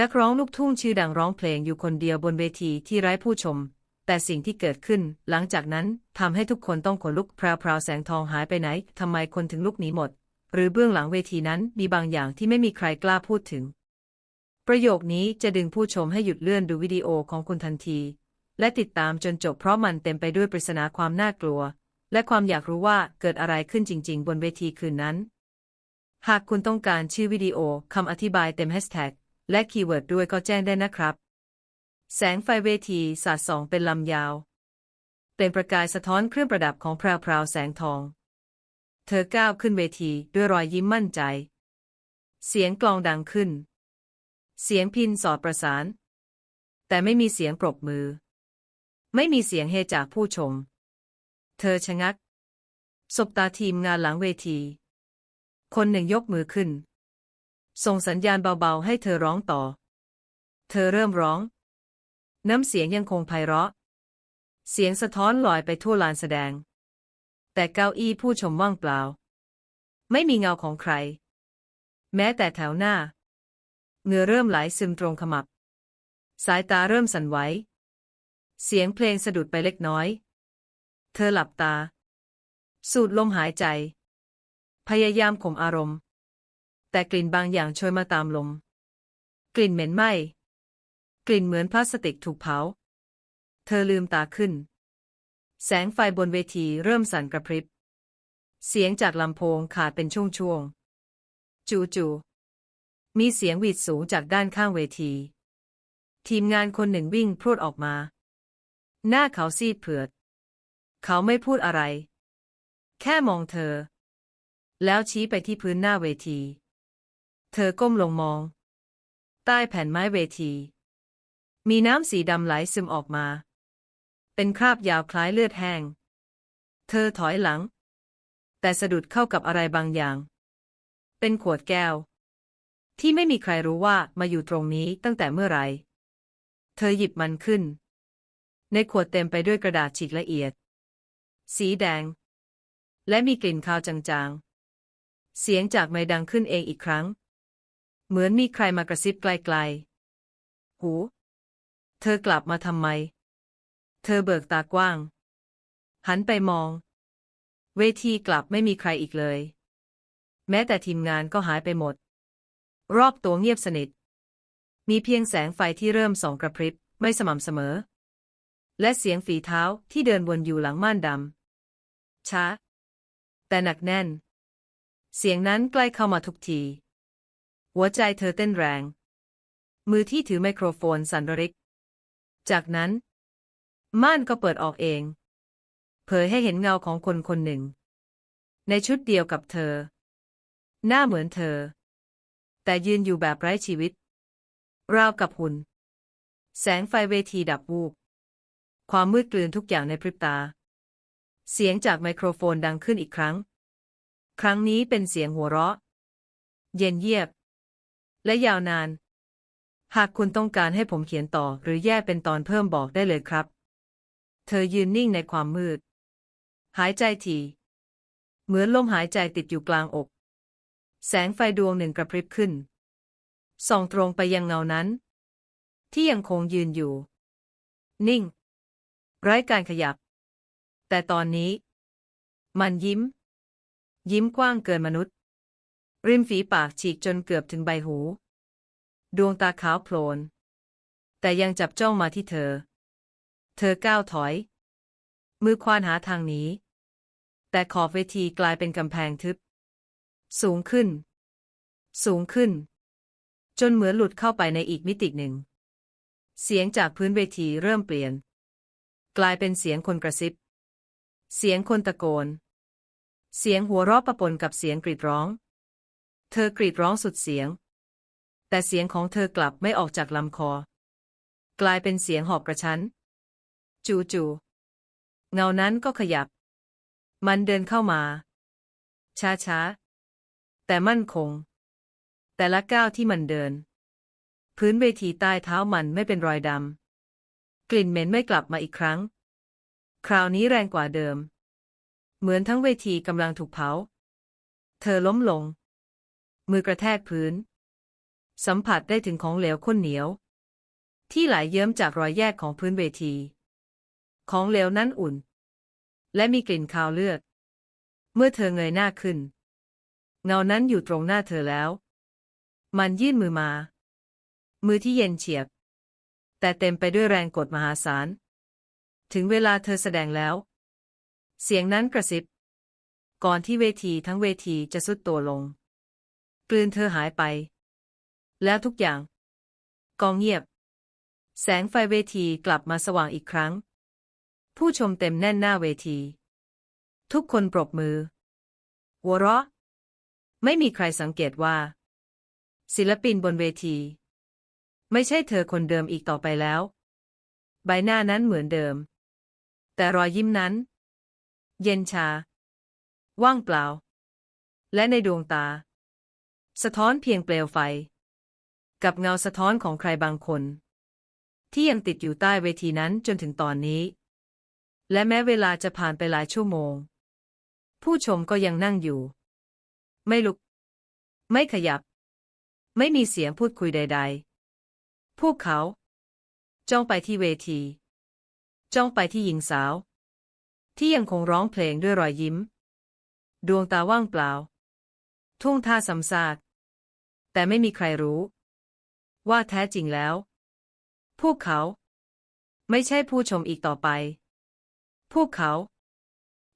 นักร้องลูกทุ่งชื่อดังร้องเพลงอยู่คนเดียวบนเวทีที่ไร้ผู้ชม แต่สิ่งที่เกิดขึ้น หลังจากนั้นทำให้ทุกคนต้องขนลุกพราวพราแสงทองหายไปไหนทำไมคนถึงลุกหนีหมด หรือเบื้องหลังเวทีนั้นมีบางอย่างที่ไม่มีใครกล้าพูดถึง ประโยคนี้จะดึงผู้ชมให้หยุดเลื่อนดูวิดีโอของคุณทันที และติดตามจนจบเพราะมันเต็มไปด้วยปริศนาความน่ากลัว และความอยากรู้ว่าเกิดอะไรขึ้นจริง ๆ บนเวทีคืนนั้น หากคุณต้องการชื่อวิดีโอคำอธิบายเต็มแฮชแท็ก และคีย์เวิร์ดด้วยก็แจ้งได้นะครับ แสงไฟเวทีสาดส่องเป็นลำยาว เป็นประกายสะท้อนเครื่องประดับของพราวพราวแสงทอง เธอก้าวขึ้นเวทีด้วยรอยยิ้มมั่นใจ เสียงกลองดังขึ้น เสียงพินสอดประสาน แต่ไม่มีเสียงปรบมือ ไม่มีเสียงเฮจากผู้ชม เธอชะงักสบตาทีมงานหลังเวที คนหนึ่งยกมือขึ้น ส่งสัญญาณเบาๆ ให้เธอร้องต่อ เธอเริ่มร้อง น้ำเสียงยังคงไพเราะ เสียงสะท้อนลอยไปทั่วลานแสดง แต่เก้าอี้ผู้ชมว่างเปล่า ไม่มีเงาของใคร แม้แต่แถวหน้าเหงื่อเริ่มไหลซึมตรงขมับ สายตาเริ่มสั่นไหว เสียงเพลงสะดุดไปเล็กน้อย เธอหลับตา สูดลมหายใจ พยายามข่มอารมณ์ แต่กลิ่นบางอย่างโชยมาตามลม กลิ่นเหม็นไหม้ กลิ่นเหมือนพลาสติกถูกเผา เธอลืมตาขึ้น แสงไฟบนเวทีเริ่มสั่นกระพริบ เสียงจากลำโพงขาดเป็นช่วงๆ จู่ๆมีเสียงหวีดสูงจากด้านข้างเวที ทีมงานคนหนึ่งวิ่งพรวดออกมา หน้าเขาซีดเผือด เขาไม่พูดอะไร แค่มองเธอ แล้วชี้ไปที่พื้นหน้าเวที เธอก้มลงมอง ใต้แผ่นไม้เวที มีน้ำสีดำไหลซึมออกมา เป็นคราบยาวคล้ายเลือดแห้ง เธอถอยหลัง แต่สะดุดเข้ากับอะไรบางอย่าง เป็นขวดแก้ว ที่ไม่มีใครรู้ว่ามาอยู่ตรงนี้ตั้งแต่เมื่อไหร่ เธอหยิบมันขึ้น ในขวดเต็มไปด้วยกระดาษฉีกละเอียด สีแดง และมีกลิ่นคาวจางๆ เสียงจากไม้ดังขึ้นเองอีกครั้ง เหมือนมีใครมากระซิบไกลๆ หู เธอกลับมาทำไม เธอเบิกตากว้าง หันไปมอง เวทีกลับไม่มีใครอีกเลย แม้แต่ทีมงานก็หายไปหมด รอบตัวเงียบสนิท มีเพียงแสงไฟที่เริ่มส่องกระพริบ ไม่สม่ำเสมอ และเสียงฝีเท้าที่เดินวนอยู่หลังม่านดำช้า แต่หนักแน่น เสียงนั้นใกล้เข้ามาทุกที หัวใจเธอเต้นแรง มือที่ถือไมโครโฟนสั่นระริก จากนั้น ม่านก็เปิดออกเอง เผยให้เห็นเงาของคนคนหนึ่ง ในชุดเดียวกับเธอ หน้าเหมือนเธอ แต่ยืนอยู่แบบไร้ชีวิต ราวกับหุ่น แสงไฟเวทีดับวูบความมืดกลืนทุกอย่างในพริบตา เสียงจากไมโครโฟนดังขึ้นอีกครั้ง ครั้งนี้เป็นเสียงหัวเราะ เย็นเยียบ และยาวนาน หากคุณต้องการให้ผมเขียนต่อหรือแยกเป็นตอนเพิ่มบอกได้เลยครับ เธอยืนนิ่งในความมืด หายใจทีเหมือนลมหายใจติดอยู่กลางอก แสงไฟดวงหนึ่งกระพริบขึ้น ส่องตรงไปยังเงานั้น ที่ยังคงยืนอยู่ นิ่ง ไร้การขยับ แต่ตอนนี้ มันยิ้ม ยิ้มกว้างเกินมนุษย์ ริมฝีปากฉีกจนเกือบถึงใบหู ดวงตาขาวโพลน แต่ยังจับจ้องมาที่เธอ เธอก้าวถอย มือควานหาทางหนีแต่ขอบเวทีกลายเป็นกำแพงทึบ สูงขึ้น สูงขึ้น จนเหมือนหลุดเข้าไปในอีกมิติหนึ่ง เสียงจากพื้นเวทีเริ่มเปลี่ยน กลายเป็นเสียงคนกระซิบ เสียงคนตะโกน เสียงหัวเราะปะปนกับเสียงกรีดร้อง เธอกรีดร้องสุดเสียง แต่เสียงของเธอกลับไม่ออกจากลำคอ กลายเป็นเสียงหอบกระชั้น จู่ๆเงานั้นก็ขยับ มันเดินเข้ามา ช้าๆแต่มั่นคง แต่ละก้าวที่มันเดิน พื้นเวทีใต้เท้ามันไม่เป็นรอยดำกลิ่นเหม็นไม่กลับมาอีกครั้ง คราวนี้แรงกว่าเดิม เหมือนทั้งเวทีกำลังถูกเผา เธอล้มลง มือกระแทกพื้น สัมผัสได้ถึงของเหลวข้นเหนียว ที่ไหลเยิ้มจากรอยแยกของพื้นเวที ของเหลวนั้นอุ่น และมีกลิ่นคาวเลือด เมื่อเธอเงยหน้าขึ้น เงานั้นอยู่ตรงหน้าเธอแล้ว มันยื่นมือมา มือที่เย็นเฉียบ แต่เต็มไปด้วยแรงกดมหาศาล ถึงเวลาเธอแสดงแล้ว เสียงนั้นกระซิบ ก่อนที่เวทีทั้งเวทีจะสุดตัวลง ลืนเธอหายไป แล้วทุกอย่างก็เงียบ แสงไฟเวทีกลับมาสว่างอีกครั้ง ผู้ชมเต็มแน่นหน้าเวที ทุกคนปรบมือหัวเราะ ไม่มีใครสังเกตว่า ศิลปินบนเวที ไม่ใช่เธอคนเดิมอีกต่อไปแล้ว ใบหน้านั้นเหมือนเดิม แต่รอยยิ้มนั้น เย็นชา ว่างเปล่า และในดวงตา สะท้อนเพียงเปลวไฟ กับเงาสะท้อนของใครบางคน ที่ยังติดอยู่ใต้เวทีนั้นจนถึงตอนนี้ และแม้เวลาจะผ่านไปหลายชั่วโมง ผู้ชมก็ยังนั่งอยู่ ไม่ลุก ไม่ขยับ ไม่มีเสียงพูดคุยใด ๆ พวกเขา จ้องไปที่เวที จ้องไปที่หญิงสาว ที่ยังคงร้องเพลงด้วยรอยยิ้ม ดวงตาว่างเปล่า ทุ่งท่าสำซากแต่ไม่มีใครรู้ ว่าแท้จริงแล้ว พวกเขา ไม่ใช่ผู้ชมอีกต่อไป พวกเขา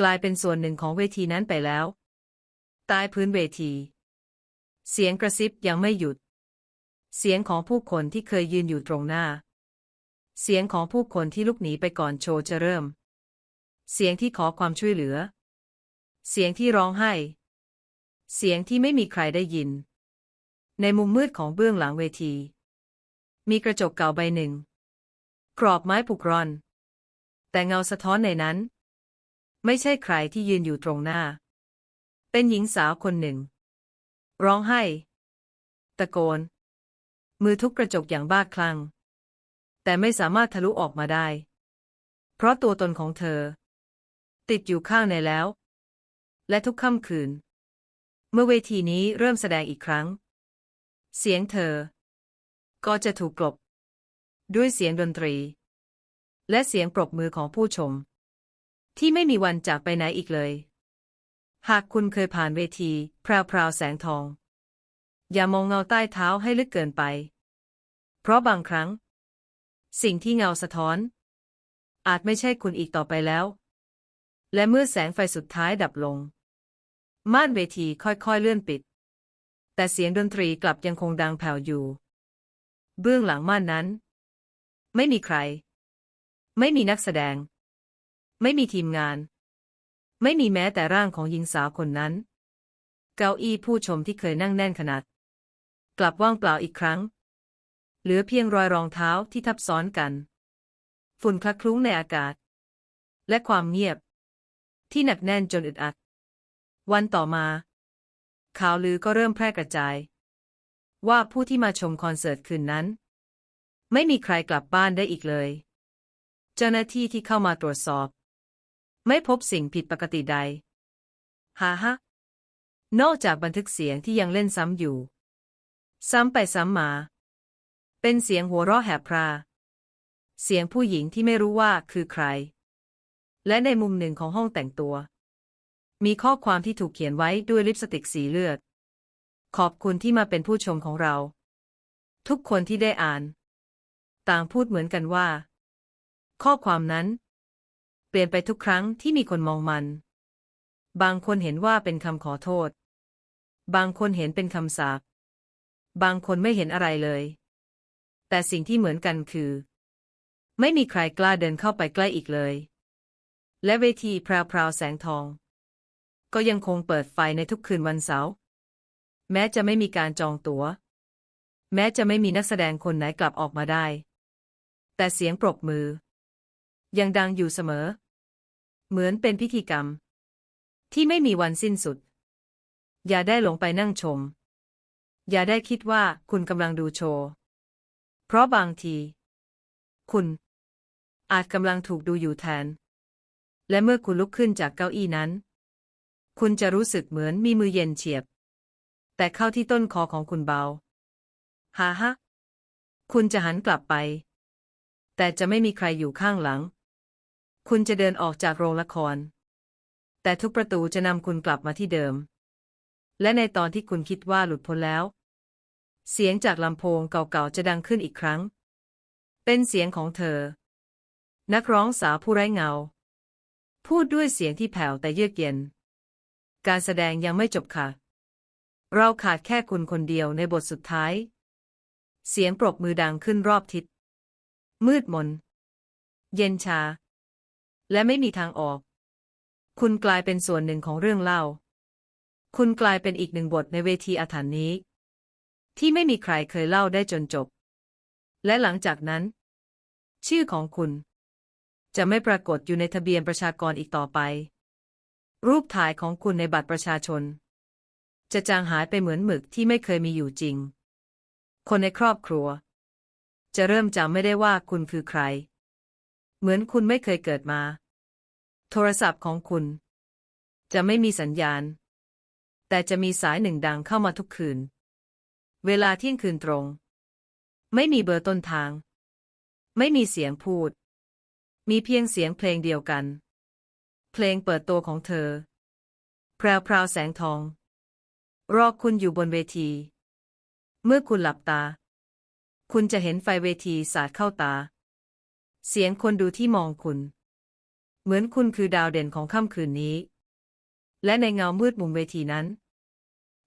กลายเป็นส่วนหนึ่งของเวทีนั้นไปแล้วใต้พื้นเวที เสียงกระซิบยังไม่หยุด เสียงของผู้คนที่เคยยืนอยู่ตรงหน้า เสียงของผู้คนที่ลุกหนีไปก่อนโชว์จะเริ่ม เสียงที่ขอความช่วยเหลือ เสียงที่ร้องไห้ เสียงที่ไม่มีใครได้ยิน ในมุมมืดของเบื้องหลังเวที มีกระจกเก่าใบหนึ่ง กรอบไม้ผุกร่อน แต่เงาสะท้อนในนั้น ไม่ใช่ใครที่ยืนอยู่ตรงหน้า เป็นหญิงสาวคนหนึ่ง ร้องไห้ ตะโกน มือทุบกระจกอย่างบ้าคลั่ง แต่ไม่สามารถทะลุออกมาได้ เพราะตัวตนของเธอ ติดอยู่ข้างในแล้ว และทุกค่ำคืน เมื่อเวทีนี้เริ่มแสดงอีกครั้ง เสียงเธอ ก็จะถูกกลบ ด้วยเสียงดนตรี และเสียงปรบมือของผู้ชม ที่ไม่มีวันจากไปไหนอีกเลย หากคุณเคยผ่านเวทีพราวพราวแสงทอง อย่ามองเงาใต้เท้าให้ลึกเกินไป เพราะบางครั้ง สิ่งที่เงาสะท้อน อาจไม่ใช่คุณอีกต่อไปแล้ว และเมื่อแสงไฟสุดท้ายดับลง ม่านเวทีค่อยๆเลื่อนปิด แต่เสียงดนตรีกลับยังคงดังแผ่วอยู่ เบื้องหลังม่านนั้น ไม่มีใคร ไม่มีนักแสดง ไม่มีทีมงาน ไม่มีแม้แต่ร่างของหญิงสาวคนนั้น เก้าอี้ผู้ชมที่เคยนั่งแน่นขนาด กลับว่างเปล่าอีกครั้ง เหลือเพียงรอยรองเท้าที่ทับซ้อนกัน ฝุ่นคละคลุ้งในอากาศ และความเงียบ ที่หนักแน่นจนอึดอัด วันต่อมา ข่าวลือก็เริ่มแพร่กระจาย ว่าผู้ที่มาชมคอนเสิร์ตคืนนั้น ไม่มีใครกลับบ้านได้อีกเลย เจ้าหน้าที่ที่เข้ามาตรวจสอบ ไม่พบสิ่งผิดปกติใดฮ่าฮะนอกจากบันทึกเสียงที่ยังเล่นซ้ำอยู่ ซ้ำไปซ้ำมา เป็นเสียงหัวเราะแหบพราเสียงผู้หญิงที่ไม่รู้ว่าคือใคร และในมุมหนึ่งของห้องแต่งตัว มีข้อความที่ถูกเขียนไว้ด้วยลิปสติกสีเลือด ขอบคุณที่มาเป็นผู้ชมของเรา ทุกคนที่ได้อ่าน ต่างพูดเหมือนกันว่า ข้อความนั้น เปลี่ยนไปทุกครั้งที่มีคนมองมัน บางคนเห็นว่าเป็นคำขอโทษ บางคนเห็นเป็นคำสาปบางคนไม่เห็นอะไรเลย แต่สิ่งที่เหมือนกันคือ ไม่มีใครกล้าเดินเข้าไปใกล้อีกเลย และเวทีพราวพราวแสงทอง ก็ยังคงเปิดไฟในทุกคืนวันเสาร์แม้จะไม่มีการจองตัว๋ว แม้จะไม่มีนักแสดงคนไหนกลับออกมาได้ แต่เสียงปรบมือ ยังดังอยู่เสมอ เหมือนเป็นพิธีกรรม ที่ไม่มีวันสิ้นสุด อย่าได้หลงไปนั่งชม อย่าได้คิดว่าคุณกำลังดูโชว์ เพราะบางที คุณ อาจกำลังถูกดูอยู่แทน และเมื่อคุณลุกขึ้นจากเก้าอี้นั้น คุณจะรู้สึกเหมือนมีมือเย็นเฉียบ แต่เข้าที่ต้นคอของคุณเบาฮ่าฮะ คุณจะหันกลับไป แต่จะไม่มีใครอยู่ข้างหลัง คุณจะเดินออกจากโรงละคร แต่ทุกประตูจะนำคุณกลับมาที่เดิม และในตอนที่คุณคิดว่าหลุดพ้นแล้ว เสียงจากลำโพงเก่าๆจะดังขึ้นอีกครั้ง เป็นเสียงของเธอ นักร้องสาวผู้ไร้เงา พูดด้วยเสียงที่แผ่วแต่เยือกเย็น การแสดงยังไม่จบค่ะ เราขาดแค่คุณคนเดียวในบทสุดท้าย เสียงปรบมือดังขึ้นรอบทิศ มืดมน เย็นชา และไม่มีทางออก คุณกลายเป็นส่วนหนึ่งของเรื่องเล่า คุณกลายเป็นอีกหนึ่งบทในเวทีอาถรรพ์นี้ ที่ไม่มีใครเคยเล่าได้จนจบ และหลังจากนั้น ชื่อของคุณ จะไม่ปรากฏอยู่ในทะเบียนประชากรอีกต่อไป รูปถ่ายของคุณในบัตรประชาชน จะจางหายไปเหมือนหมึกที่ไม่เคยมีอยู่จริง คนในครอบครัว จะเริ่มจำไม่ได้ว่าคุณคือใคร เหมือนคุณไม่เคยเกิดมา โทรศัพท์ของคุณ จะไม่มีสัญญาณ แต่จะมีสายหนึ่งดังเข้ามาทุกคืน เวลาเที่ยงคืนตรง ไม่มีเบอร์ต้นทาง ไม่มีเสียงพูด มีเพียงเสียงเพลงเดียวกัน เพลงเปิดตัวของเธอ แพรวพราวแสงทอง รอคุณอยู่บนเวที เมื่อคุณหลับตา คุณจะเห็นไฟเวทีสาดเข้าตา เสียงคนดูที่มองคุณ เหมือนคุณคือดาวเด่นของค่ำคืนนี้ และในเงามืดมุมเวทีนั้น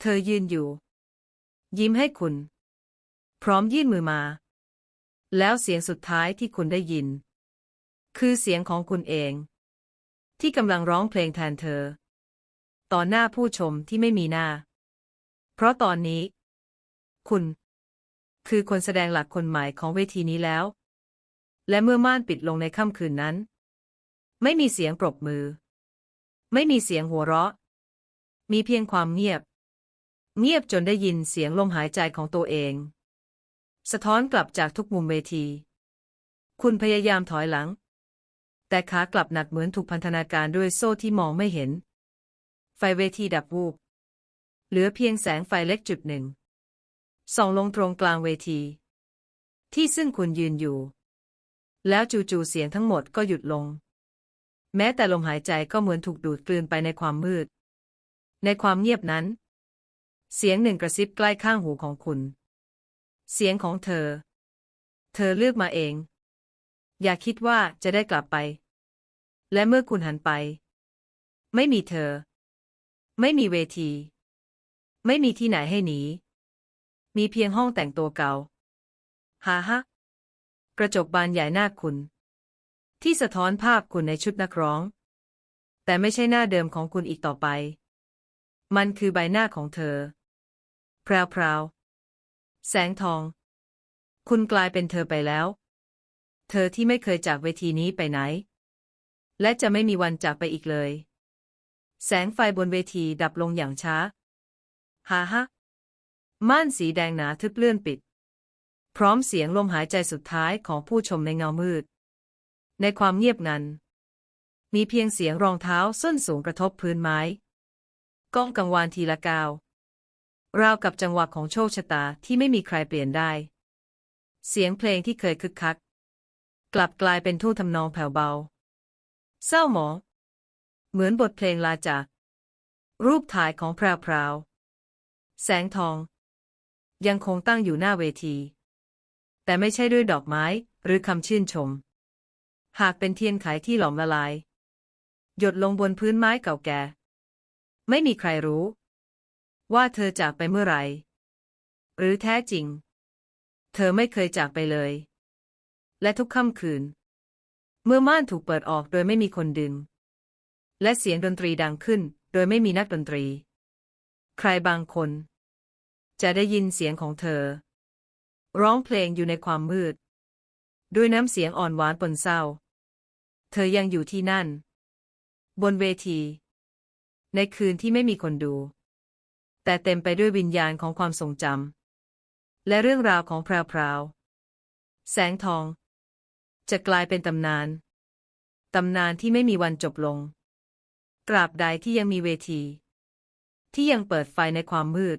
เธอยืนอยู่ ยิ้มให้คุณ พร้อมยื่นมือมา แล้วเสียงสุดท้ายที่คุณได้ยิน คือเสียงของคุณเอง ที่กำลังร้องเพลงแทนเธอ ต่อหน้าผู้ชมที่ไม่มีหน้า เพราะตอนนี้ คุณ คือคนแสดงหลักคนใหม่ของเวทีนี้แล้ว และเมื่อม่านปิดลงในค่ำคืนนั้น ไม่มีเสียงปรบมือ ไม่มีเสียงหัวเราะ มีเพียงความเงียบ เงียบจนได้ยินเสียงลมหายใจของตัวเอง สะท้อนกลับจากทุกมุมเวที คุณพยายามถอยหลัง แต่ขากลับหนักเหมือนถูกพันธนาการด้วยโซ่ที่มองไม่เห็น ไฟเวทีดับวูบ เหลือเพียงแสงไฟเล็กจุดหนึ่ง ส่องลงตรงกลางเวที ที่ซึ่งคุณยืนอยู่ แล้วจู่ๆเสียงทั้งหมดก็หยุดลง แม้แต่ลมหายใจก็เหมือนถูกดูดกลืนไปในความมืด ในความเงียบนั้น เสียงหนึ่งกระซิบใกล้ข้างหูของคุณ เสียงของเธอ เธอเลือกมาเอง อย่าคิดว่าจะได้กลับไป และเมื่อคุณหันไป ไม่มีเธอ ไม่มีเวที ไม่มีที่ไหนให้หนี มีเพียงห้องแต่งตัวเก่าฮ่าฮะกระจกบานใหญ่หน้าคุณ ที่สะท้อนภาพคุณในชุดนักร้อง แต่ไม่ใช่หน้าเดิมของคุณอีกต่อไป มันคือใบหน้าของเธอพราวพราวแสงทอง คุณกลายเป็นเธอไปแล้ว เธอที่ไม่เคยจากเวทีนี้ไปไหน และจะไม่มีวันจากไปอีกเลย แสงไฟบนเวทีดับลงอย่างช้าฮ่าฮะม่านสีแดงหนาทึบเลื่อนปิด พร้อมเสียงลมหายใจสุดท้ายของผู้ชมในเงามืด ในความเงียบงัน มีเพียงเสียงรองเท้าส้นสูงกระทบพื้นไม้ก้องกังวานทีละก้าว ราวกับจังหวะของโชคชะตาที่ไม่มีใครเปลี่ยนได้ เสียงเพลงที่เคยคึกคัก กลับกลายเป็นทุ่ทำนองแผ่วเบา เศร้าหมอง เหมือนบทเพลงลาจาก รูปถ่ายของพราวพราว แสงทอง ยังคงตั้งอยู่หน้าเวที แต่ไม่ใช่ด้วยดอกไม้หรือคำชื่นชม หากเป็นเทียนไขที่หลอมละลาย หยดลงบนพื้นไม้เก่าแก่ ไม่มีใครรู้ ว่าเธอจากไปเมื่อไหร่หรือแท้จริง เธอไม่เคยจากไปเลย และทุกค่ำคืน เมื่อม่านถูกเปิดออกโดยไม่มีคนดึง และเสียงดนตรีดังขึ้น โดยไม่มีนักดนตรี ใครบางคน จะได้ยินเสียงของเธอ ร้องเพลงอยู่ในความมืด ด้วยน้ำเสียงอ่อนหวานปนเศร้า เธอยังอยู่ที่นั่น บนเวที ในคืนที่ไม่มีคนดู แต่เต็มไปด้วยวิญญาณของความทรงจำและเรื่องราวของพราวพราวแสงทอง จะกลายเป็นตำนาน ตำนานที่ไม่มีวันจบลง ตราบใดที่ยังมีเวที ที่ยังเปิดไฟในความมืด